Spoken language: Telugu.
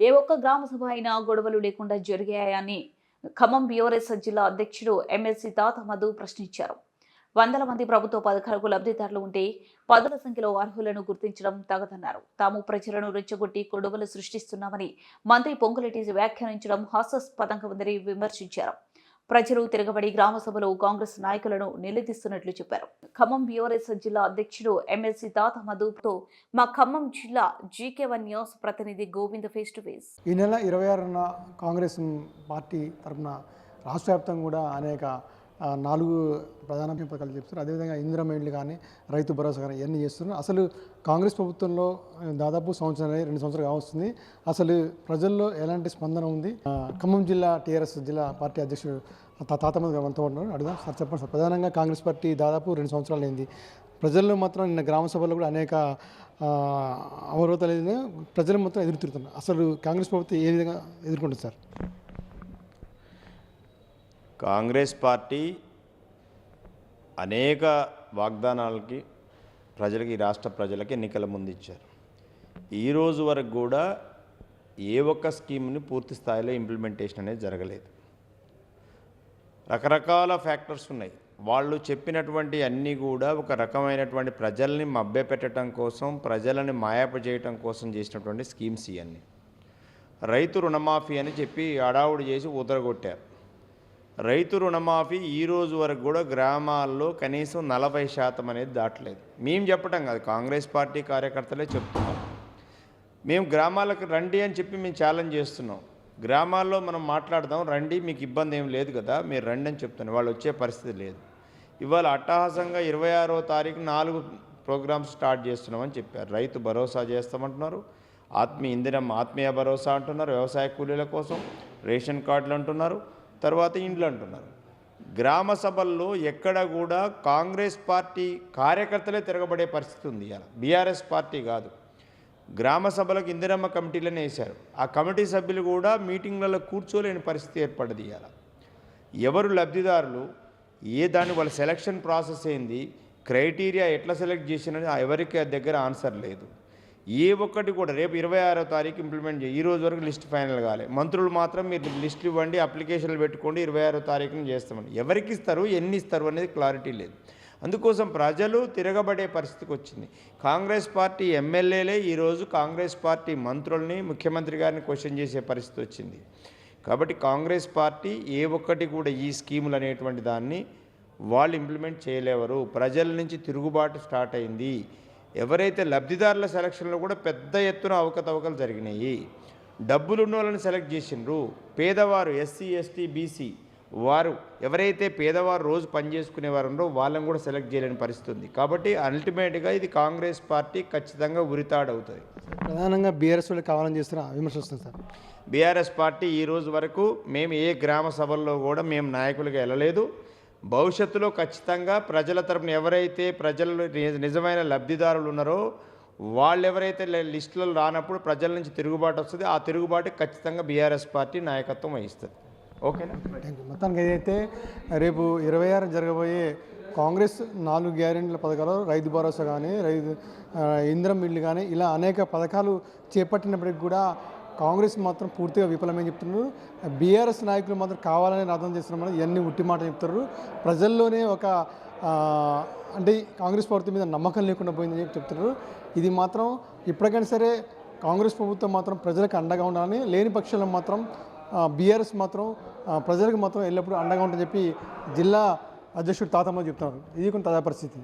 ఏ ఒక్క గ్రామ సభ అయినా గొడవలు లేకుండా జరిగాయని ఖమ్మం బీఆర్ఎస్ జిల్లా అధ్యక్షుడు ఎమ్మెల్సీ తాత మధు ప్రశ్నించారు. వందల మంది ప్రభుత్వ పథకాలకు లబ్ధిదారులు ఉంటే పదుల సంఖ్యలో అర్హులను గుర్తించడం తగదన్నారు. తాము ప్రజలను రెచ్చగొట్టి గొడవలు సృష్టిస్తున్నామని మంత్రి పొంగులెట్టి వ్యాఖ్యానించడం హాస్యాస్పదంగా ఉందని విమర్శించారు. ప్రజలు తిరగబడి గ్రామ సభలో కాంగ్రెస్ నాయకులను నిలదీస్తున్నట్లు చెప్పారు. ఖమ్మం బీఆర్ఎస్ జిల్లా అధ్యక్షుడు ఎమ్మెల్సీ తాత మధుతో మా ఖమ్మం జిల్లా జీకే వన్ న్యూస్ ప్రతినిధి గోవింద్ ఫేస్ టు ఫేస్ ఈ నెల ఇరవై ఆరున కాంగ్రెస్ పార్టీ తరఫున రాష్ట్ర వ్యాప్తంగా కూడా అనేక నాలుగు ప్రధాన పథకాలు చెప్తారు అదేవిధంగా ఇందిరమ్మ కానీ రైతు భరోసా కానీ ఇవన్నీ చేస్తున్నారు. అసలు కాంగ్రెస్ ప్రభుత్వంలో దాదాపు సంవత్సరం అనేది రెండు సంవత్సరాలు కావస్తుంది. అసలు ప్రజల్లో ఎలాంటి స్పందన ఉంది? ఖమ్మం జిల్లా టీఆర్ఎస్ జిల్లా పార్టీ అధ్యక్షుడు తాతమంది మనతో ఉన్నారు. అడుగుదాం. సార్ చెప్పండి సార్. ప్రధానంగా కాంగ్రెస్ పార్టీ దాదాపు రెండు సంవత్సరాలు అయింది. ప్రజల్లో మాత్రం నిన్న గ్రామ సభలో కూడా అనేక అవరోధాలు ప్రజలు మొత్తం ఎదురుతున్నారు అసలు కాంగ్రెస్ ప్రభుత్వం ఏ విధంగా ఎదుర్కొంటుంది సార్? కాంగ్రెస్ పార్టీ అనేక వాగ్దానాలకి ప్రజలకి రాష్ట్ర ప్రజలకి ఎన్నికల ముందు ఇచ్చారు. ఈ రోజు వరకు కూడా ఏ ఒక్క స్కీమ్ని పూర్తి స్థాయిలో ఇంప్లిమెంటేషన్ అనేది జరగలేదు. రకరకాల ఫ్యాక్టర్స్ ఉన్నాయి. వాళ్ళు చెప్పినటువంటి అన్నీ కూడా ఒక రకమైనటువంటి ప్రజల్ని మభ్యపెట్టడం కోసం ప్రజలని మాయాపజేయటం కోసం చేసినటువంటి స్కీమ్స్ ఇవన్నీ రైతు రుణమాఫీ అని చెప్పి అడావుడు చేసి ఉదరగొట్టారు రైతు రుణమాఫీ ఈ రోజు వరకు కూడా గ్రామాల్లో కనీసం నలభై శాతం అనేది దాటలేదు. మేము చెప్పటం కాదు కాంగ్రెస్ పార్టీ కార్యకర్తలే చెప్తున్నారు. మేము గ్రామాలకు రండి అని చెప్పి మేము ఛాలెంజ్ చేస్తున్నాం. గ్రామాల్లో మనం మాట్లాడదాం రండి మీకు ఇబ్బంది ఏం లేదు కదా మీరు రండి అని చెప్తున్నాం వాళ్ళు వచ్చే పరిస్థితి లేదు. ఇవాళ అట్టహాసంగా ఇరవై ఆరో తారీఖు నాలుగు ప్రోగ్రామ్స్ స్టార్ట్ చేస్తున్నామని చెప్పారు. రైతు భరోసా చేస్తామంటున్నారు. ఆత్మీయ ఇందిరం ఆత్మీయ భరోసా అంటున్నారు వ్యవసాయ కూలీల కోసం రేషన్ కార్డులు అంటున్నారు. తర్వాత ఇండ్లు అంటున్నారు గ్రామ సభల్లో ఎక్కడ కూడా కాంగ్రెస్ పార్టీ కార్యకర్తలే తిరగబడే పరిస్థితి ఉంది ఇలా బీఆర్ఎస్ పార్టీ కాదు. గ్రామ సభలకు ఇందిరమ్మ కమిటీలను వేశారు. ఆ కమిటీ సభ్యులు కూడా మీటింగ్లలో కూర్చోలేని పరిస్థితి ఏర్పడింది ఇలా ఎవరు లబ్ధిదారులు ఏ దాని వాళ్ళ సెలక్షన్ ప్రాసెస్ ఏంది క్రైటీరియా ఎట్లా సెలెక్ట్ చేసినది ఎవరికి దగ్గర ఆన్సర్ లేదు. ఏ ఒక్కటి కూడా రేపు ఇరవై ఆరో తారీఖు ఇంప్లిమెంట్ చేయి. ఈ రోజు వరకు లిస్ట్ ఫైనల్ కాలే. మంత్రులు మాత్రం మీరు లిస్ట్ ఇవ్వండి అప్లికేషన్లు పెట్టుకోండి ఇరవై ఆరో తారీఖున చేస్తామని. ఎవరికి ఇస్తారు ఎన్ని ఇస్తారు అనేది క్లారిటీ లేదు. అందుకోసం ప్రజలు తిరగబడే పరిస్థితికి వచ్చింది. కాంగ్రెస్ పార్టీ ఎమ్మెల్యేలే ఈరోజు కాంగ్రెస్ పార్టీ మంత్రుల్ని ముఖ్యమంత్రి గారిని క్వశ్చన్ చేసే పరిస్థితి వచ్చింది. కాబట్టి కాంగ్రెస్ పార్టీ ఏ ఒక్కటి కూడా ఈ స్కీములు అనేటువంటి దాన్ని వాళ్ళు ఇంప్లిమెంట్ చేయలేవరు. ప్రజల నుంచి తిరుగుబాటు స్టార్ట్ అయింది. ఎవరైతే లబ్ధిదారుల సెలక్షన్లో కూడా పెద్ద ఎత్తున అవకతవకలు జరిగినాయి డబ్బులు ఉన్న వాళ్ళని సెలెక్ట్ చేసిండ్రు. పేదవారు ఎస్సీ ఎస్టీ బీసీ వారు ఎవరైతే పేదవారు రోజు పనిచేసుకునేవారు ఉన్నారో వాళ్ళని కూడా సెలెక్ట్ చేయలేని పరిస్థితి ఉంది. కాబట్టి అల్టిమేట్గా ఇది కాంగ్రెస్ పార్టీ ఖచ్చితంగా ఉరితాడవుతుంది. ప్రధానంగా బీఆర్ఎస్ వాళ్ళు కావాలని చేస్తున్న విమర్శ వస్తుంది సార్. బీఆర్ఎస్ పార్టీ ఈ రోజు వరకు మేము ఏ గ్రామ సభల్లో కూడా మేము నాయకులుగా వెళ్ళలేదు. భవిష్యత్తులో ఖచ్చితంగా ప్రజల తరపున ఎవరైతే ప్రజలు నిజమైన లబ్ధిదారులు ఉన్నారో వాళ్ళు ఎవరైతే లిస్టులలో రానప్పుడు ప్రజల నుంచి తిరుగుబాటు వస్తుంది ఆ తిరుగుబాటు ఖచ్చితంగా బీఆర్ఎస్ పార్టీ నాయకత్వం వహిస్తుంది. ఓకేనా? థ్యాంక్ యూ మొత్తానికి ఏదైతే రేపు ఇరవై ఆరు జరగబోయే కాంగ్రెస్ నాలుగు గ్యారెంటీల పథకాలు రైతు భరోసా కానీ రైతు ఇంద్రం ఇల్లు కానీ ఇలా అనేక పథకాలు చేపట్టినప్పటికి కూడా కాంగ్రెస్ మాత్రం పూర్తిగా విఫలమని చెప్తున్నారు. బీఆర్ఎస్ నాయకులు మాత్రం కావాలని అర్థం చేస్తున్నారు ఇవన్నీ ఉట్టి మాట చెప్తారు. ప్రజల్లోనే ఒక అంటే కాంగ్రెస్ ప్రభుత్వం మీద నమ్మకం లేకుండా పోయిందని చెప్పి చెప్తున్నారు. ఇది మాత్రం ఇప్పటికైనా సరే కాంగ్రెస్ ప్రభుత్వం మాత్రం ప్రజలకు అండగా ఉండాలని లేని పక్షంలో మాత్రం బీఆర్ఎస్ మాత్రం ప్రజలకు మాత్రం ఎల్లప్పుడూ అండగా ఉంటుందని చెప్పి జిల్లా అధ్యక్షుడు తాతమ్మ చెప్తున్నారు. ఇది కొంత తాజా పరిస్థితి.